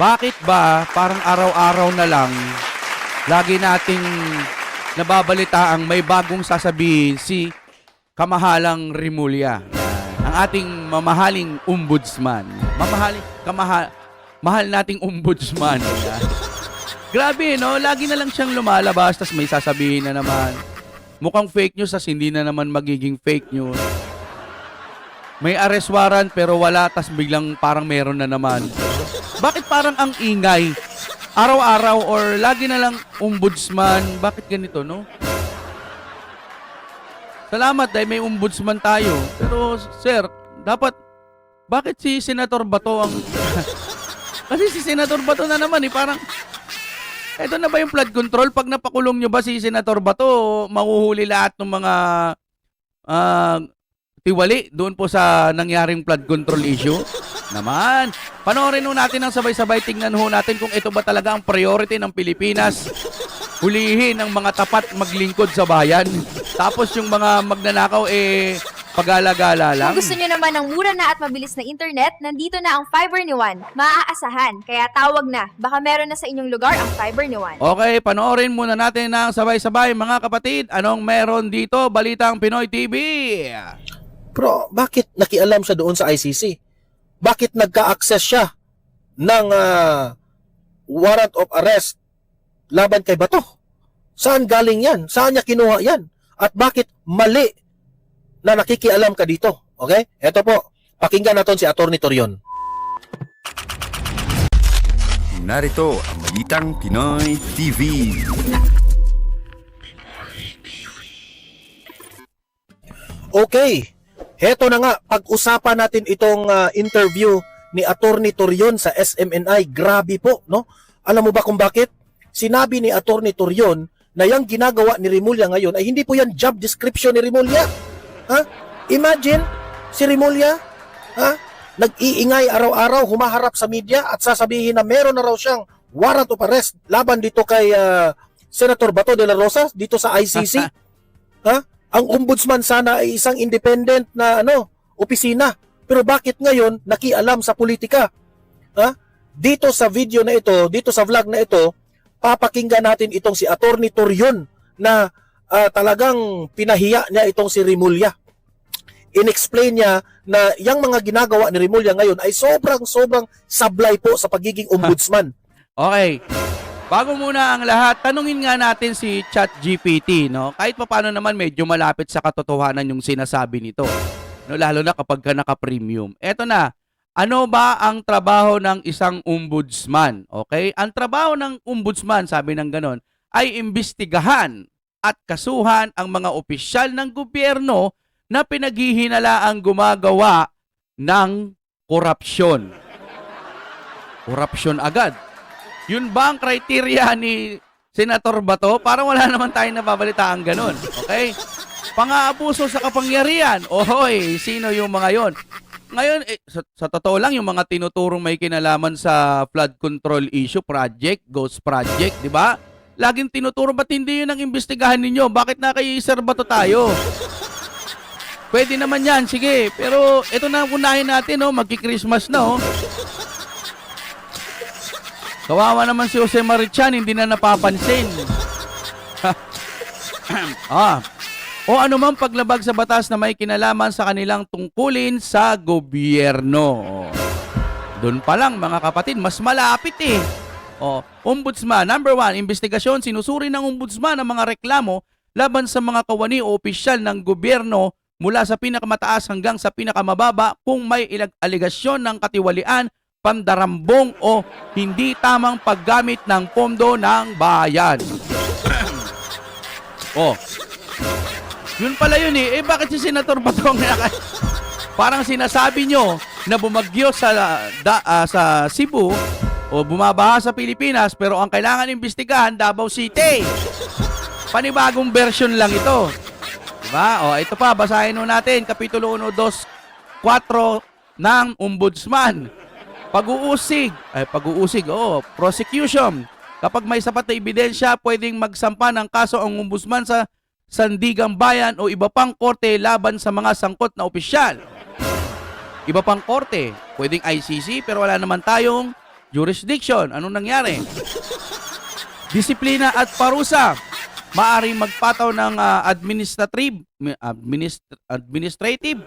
bakit ba parang araw-araw na lang lagi nating nababalitaang may bagong sasabihin si Kamahalang Rimulya. Ang ating mamahaling ombudsman. Mamahaling, kamahal, mahal nating ombudsman. Grabe, no? Lagi na lang siyang lumalabas, tas may sasabihin na naman. Mukhang fake news, tas hindi na naman magiging fake news. May arrest warrant pero wala, tas biglang parang meron na naman. Bakit parang ang ingay? Araw-araw or lagi na lang ombudsman? Bakit ganito, no? Salamat dahil may ombudsman tayo. Pero, sir, dapat, bakit si Senator Bato ang... Kasi si Senator Bato na naman eh, parang... Ito na ba yung flood control? Pag napakulong nyo ba si Senator Bato, mahuhuli lahat ng mga ah, tiwali doon po sa nangyaring flood control issue? Naman. Panoorin ho natin ang sabay-sabay. Tingnan ho natin kung ito ba talaga ang priority ng Pilipinas. Hulihin ang mga tapat maglingkod sa bayan. Tapos yung mga magnanakaw eh pagala-gala lang. Kung gusto nyo naman ng mura na at mabilis na internet, nandito na ang Fiber ni Juan. Maaasahan, kaya tawag na. Baka meron na sa inyong lugar ang Fiber ni Juan. Okay, panoorin muna natin ng sabay-sabay mga kapatid. Anong meron dito? Balitang Pinoy TV. Pero bakit nakialam siya doon sa ICC? Bakit nagka-access siya ng ah, warrant of arrest laban kay Bato? Saan galing yan? Saan niya kinuha yan? At bakit mali na nakikialam ka dito? Okay? Eto po, pakinggan natin si Atty. Torion. Narito ang Balitang Pinoy TV. Okay, heto na nga, pag-usapan natin itong ah, interview ni Attorney Torion sa SMNI. Grabe po, no? Alam mo ba kung bakit? Sinabi ni Attorney Torion na yung ginagawa ni Rimulya ngayon ay hindi po yan job description ni Rimulya. Ha? Imagine, si Rimulya, ha? Nag-iingay araw-araw, humaharap sa media at sasabihin na meron na raw siyang warrant of arrest laban dito kay ah, Senator Bato de la Rosa dito sa ICC. ha? Ang ombudsman sana ay isang independent na ano, opisina. Pero bakit ngayon nakialam sa politika? Ha? Dito sa video na ito, dito sa vlog na ito, papakinggan natin itong si Attorney Torion na ah, talagang pinahiya niya itong si Rimulya. Inexplain niya na yung mga ginagawa ni Rimulya ngayon ay sobrang-sobrang sablay po sa pagiging ombudsman. Okay. Bago muna ang lahat, tanungin nga natin si ChatGPT, no? Kahit pa paano naman medyo malapit sa katotohanan yung sinasabi nito. No, lalo na kapag ka naka-premium. Eto na, ano ba ang trabaho ng isang ombudsman? Okay? Ang trabaho ng ombudsman, sabi ng ganon, ay imbestigahan at kasuhan ang mga opisyal ng gobyerno na pinaghihinala ang gumagawa ng korupsyon. Korupsyon agad. Yun ba ang criteria ni Senator Bato? Parang wala naman tayong nababalitaan ganun. Okay? Pang-aabuso sa kapangyarihan. Ohoy, sino yung mga yon? Ngayon, eh, sa, sa totoo lang, yung mga tinuturong may kinalaman sa flood control issue project, ghost project, di ba? Laging tinuturo, ba't hindi yun ang imbestigahan ninyo? Bakit na kay Sir Bato tayo? Pwede naman yan, sige. Pero ito na ang unahin natin, no? Magki-Christmas na, oh. Kawawa naman si Jose Marichan, hindi na napapansin. ah. O anumang paglabag sa batas na may kinalaman sa kanilang tungkulin sa gobyerno. Doon pa lang mga kapatid, mas malapit eh. O, ombudsman, number one, investigasyon, sinusuri ng ombudsman ang mga reklamo laban sa mga kawani o opisyal ng gobyerno mula sa pinakamataas hanggang sa pinakamababa kung may ilag aligasyon ng katiwalian, pandarambong o hindi tamang paggamit ng pondo ng bayan. oh. Yun pala yun eh. Eh bakit si Senator Batong. Parang sinasabi nyo na bumagyo sa, da, ah, sa Cebu o bumabaha sa Pilipinas pero ang kailangan imbestigahan Davao City. Panibagong version lang ito. Diba? O, ito pa, basahin nun natin. Kapitulo 1, 2, 4 ng Ombudsman. Pag-uusig, ay pag-uusig, oo, prosecution. Kapag may sapat na ebidensya, pwedeng magsampa ng kaso ang ombudsman sa Sandigang Bayan o iba pang korte laban sa mga sangkot na opisyal. Iba pang korte, pwedeng ICC pero wala naman tayong jurisdiction. Anong nangyari? Disiplina at parusa. Maaring magpataw ng ah, administrative, administ- administrative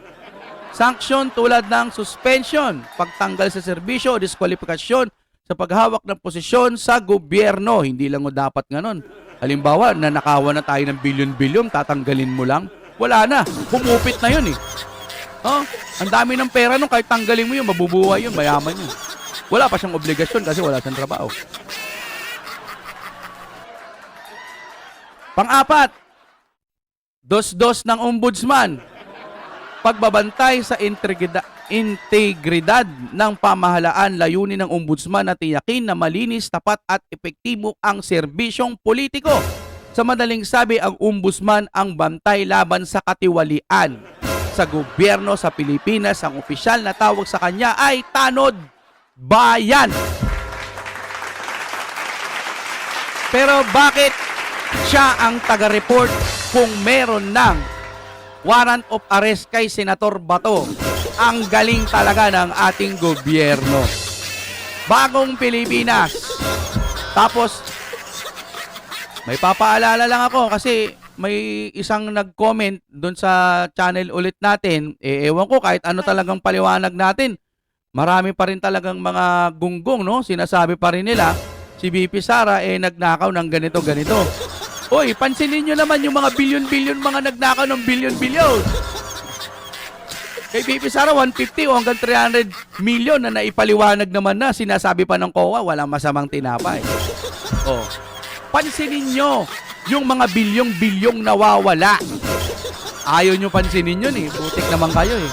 sanction tulad ng suspension, pagtanggal sa serbisyo, diskwalifikasyon sa paghawak ng posisyon sa gobyerno. Hindi lang o dapat ganon. Halimbawa, nanakawan na tayo ng bilyon-bilyon, tatanggalin mo lang. Wala na. Humupit na yun eh. Oh, ang dami ng pera nung kahit tanggalin mo yun, mabubuhay yun, mayaman yun. Wala pa siyang obligasyon kasi wala siyang trabaho. Pang-apat, dos-dos ng ombudsman. Pagbabantay sa integridad, ng pamahalaan, layunin ng ombudsman na tiyakin na malinis, tapat at epektibo ang serbisyong politiko. Sa madaling sabi, ang ombudsman ang bantay laban sa katiwalian. Sa gobyerno sa Pilipinas, ang opisyal na tawag sa kanya ay Tanod Bayan. Pero bakit siya ang taga-report kung meron ng warrant of arrest kay Senator Bato? Ang galing talaga ng ating gobyerno. Bagong Pilipinas. Tapos, may papaalala lang ako kasi may isang nag-comment doon sa channel ulit natin. Eh, ewan ko kahit ano talagang paliwanag natin. Marami pa rin talagang mga gunggong, no? Sinasabi pa rin nila, si BP Sara eh nagnakaw ng ganito, ganito. Hoy, pansinin nyo naman yung mga bilyon-bilyon mga nagnakaw ng bilyon-bilyon. Kay BP Sara, 150 o hanggang 300 million na naipaliwanag naman na. Sinasabi pa ng COA, walang masamang tinapay. Oh. Pansinin nyo yung mga bilyong-bilyong nawawala. Ayaw nyo pansinin yun eh. Putik naman kayo eh.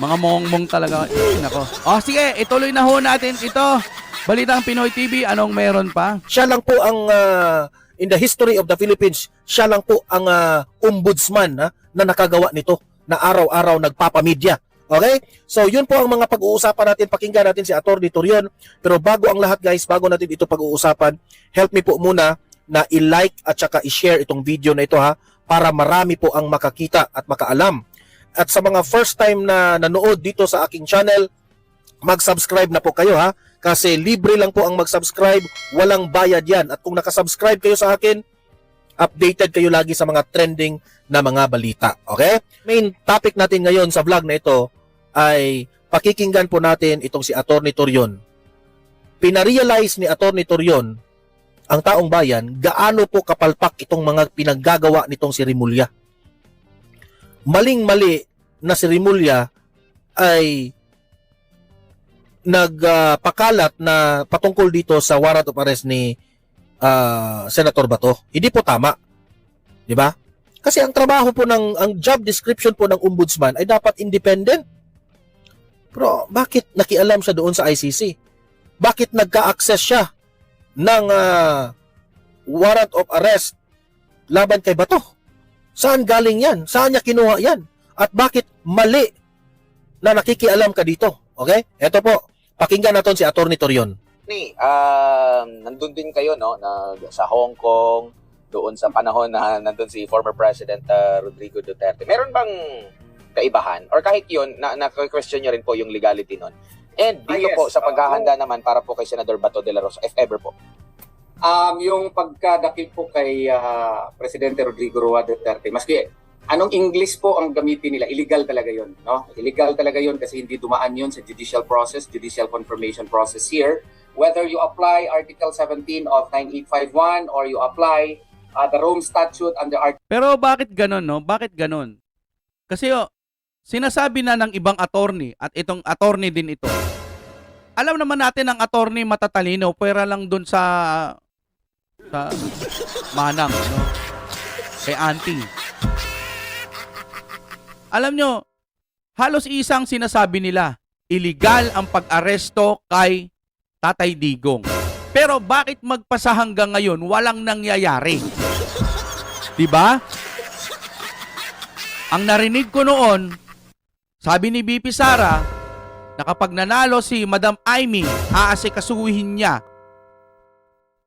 Mga mongmong talaga. Eh, nako. Oh, sige, ituloy na ho natin ito. Balitang Pinoy TV, anong meron pa? Siya lang po ang ah, in the history of the Philippines, siya lang po ang ah, ombudsman ha, na nakagawa nito na araw-araw nagpapamedya. Okay? So, yun po ang mga pag-uusapan natin. Pakinggan natin si Atty. Torion. Pero bago ang lahat guys, bago natin ito pag-uusapan, help me po muna na i-like at saka i-share itong video na ito ha para marami po ang makakita at makaalam. At sa mga first time na nanood dito sa aking channel, mag-subscribe na po kayo ha kasi libre lang po ang mag-subscribe, walang bayad yan. At kung nakasubscribe kayo sa akin, updated kayo lagi sa mga trending na mga balita. Okay? Main topic natin ngayon sa vlog na ito ay pakikinggan po natin itong si Attorney Torion. Pinarealize ni Attorney Torion ang taong bayan gaano po kapalpak itong mga pinaggagawa nitong si Rimulya. Maling-mali na si Rimulya ay nagpakalat na patungkol dito sa warrant of arrest ni ah, Senator Bato. Hindi po tama. 'Di ba? Kasi ang trabaho po ng ang job description po ng ombudsman ay dapat independent. Pero bakit nakialam siya doon sa ICC? Bakit nagka-access siya ng ah, warrant of arrest laban kay Bato? Saan galing yan? Saan niya kinuha yan? At bakit mali na nakikialam ka dito? Okay? Ito po, pakinggan natin si Atty. Torion. ni um, nandun din kayo no na sa Hong Kong doon sa panahon na nandun si former President uh, Rodrigo Duterte. Meron bang kaibahan or kahit 'yun na na-question niyo rin po yung legality nun? And Ah, dito yes. po sa paghahanda naman para po kay Senador Bato de la Rosa if ever po. Um, yung pagkadakip po kay ah, Presidente Rodrigo Roa Duterte, maski anong English po ang gamitin nila, illegal talaga yon, no? Illegal talaga yon kasi hindi dumaan yon sa judicial process, judicial confirmation process here. Whether you apply Article 17 of 9851 or you apply ah, the Rome Statute under Article Pero bakit ganon, no? Bakit ganon? Kasi oh, sinasabi na ng ibang attorney at itong attorney din ito. Alam naman natin ang attorney matatalino, pwera lang dun sa sa manang, no? Kay auntie. Alam nyo, halos isang sinasabi nila, illegal ang pag-aresto kay Tatay Digong. Pero bakit magpasa hanggang ngayon walang nangyayari? 'Di ba? Ang narinig ko noon, sabi ni BP Sara, na kapag nanalo si Madam Amy, aasikasuhin niya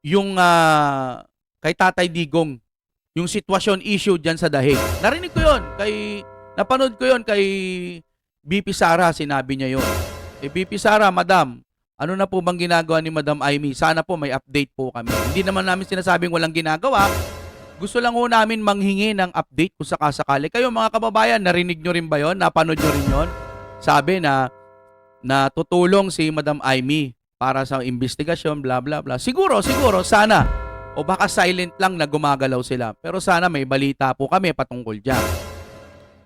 yung ah, kay Tatay Digong, yung sitwasyon issue dyan sa dahig. Narinig ko yon kay, napanood ko yon kay BP Sara, sinabi niya yon. Eh BP Sara, Madam, Ano na po bang ginagawa ni Madam Amy? Sana po may update po kami. Hindi naman namin sinasabing walang ginagawa. Gusto lang ho namin manghingi ng update kung sakasakali. Kayo mga kababayan, narinig nyo rin ba yon? Napanood nyo rin yon? Sabi na na tutulong si Madam Amy para sa investigasyon, bla bla bla. Siguro, siguro, sana. O baka silent lang na gumagalaw sila. Pero sana may balita po kami patungkol dyan.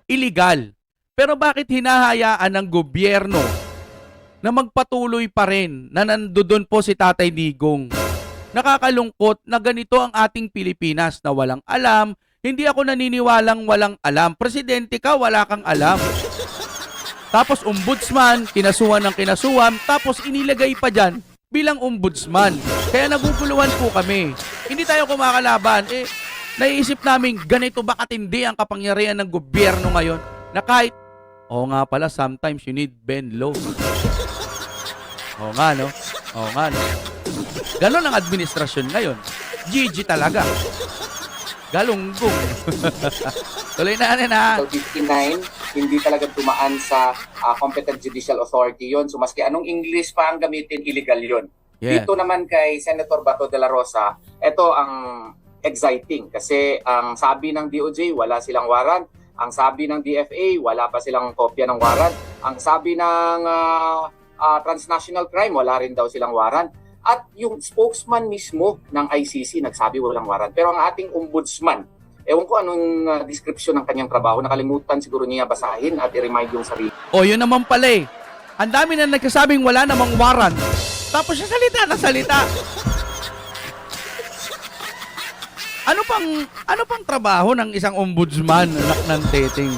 Illegal. Pero bakit hinahayaan ng gobyerno na magpatuloy pa rin na nandoon po si Tatay Digong? Nakakalungkot na ganito ang ating Pilipinas na walang alam. Hindi ako naniniwalang walang alam. Presidente ka, wala kang alam. Tapos ombudsman, kinasuhan ng kinasuhan, tapos inilagay pa dyan bilang ombudsman. Kaya naguguluhan po kami. Hindi tayo kumakalaban. Eh, naiisip namin, ganito ba katindi ang kapangyarihan ng gobyerno ngayon na kahit, oo nga pala, sometimes you need bend low. Oo nga, no? Oo nga, no? Ganon ang administrasyon ngayon. GG talaga. Galunggong. Tuloy na, na. Article 59, hindi talaga tumaan sa ah, competent judicial authority yon. So maski anong English pa ang gamitin, illegal yon. Yeah. Dito naman kay Senator Bato de la Rosa, ito ang exciting kasi ang sabi ng DOJ, wala silang warrant. Ang sabi ng DFA, wala pa silang kopya ng warrant. Ang sabi ng ah, ah, transnational crime, wala rin daw silang warrant. At yung spokesman mismo ng ICC nagsabi walang warrant. Pero ang ating ombudsman, ewan ko anong ah, description ng kanyang trabaho, nakalimutan siguro niya basahin at i-remind yung sarili. O, yun naman pala eh. Ang dami na nagsasabing wala namang warrant. Tapos siya salita na salita. Ano pang ano pang trabaho ng isang ombudsman anak ng dating?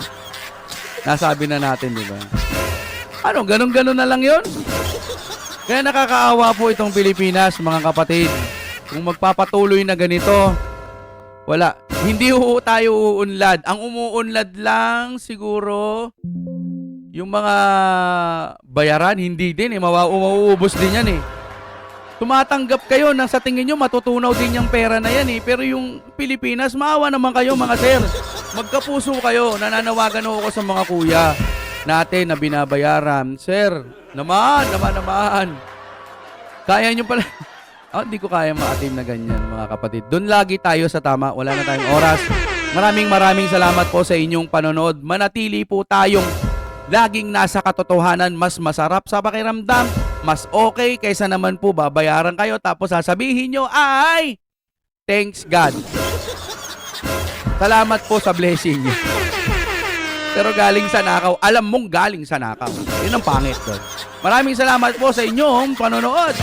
Nasabi na natin, di ba? Ano, ganun-ganun na lang 'yon? Kaya nakakaawa po itong Pilipinas, mga kapatid. Kung magpapatuloy na ganito, wala. Hindi ho tayo uunlad. Ang umuunlad lang siguro yung mga bayaran, hindi din eh. Mawa- mauubos din yan eh. Tumatanggap kayo na sa tingin nyo matutunaw din yung pera na yan eh. Pero yung Pilipinas, maawa naman kayo mga sir. Magkapuso kayo. Nananawagan ako sa mga kuya natin na binabayaran. Sir, naman, naman, naman. Kaya nyo pala. Oh, hindi ko kaya maatim na ganyan mga kapatid. Doon lagi tayo sa tama. Wala na tayong oras. Maraming maraming salamat po sa inyong panonood. Manatili po tayong laging nasa katotohanan. Mas masarap sa pakiramdam. Mas okay kaysa naman po babayaran kayo tapos sasabihin nyo ay thanks God. Salamat po sa blessing niyo. Pero galing sa nakaw, alam mong galing sa nakaw. Yun ang pangit doon. Maraming salamat po sa inyong panonood.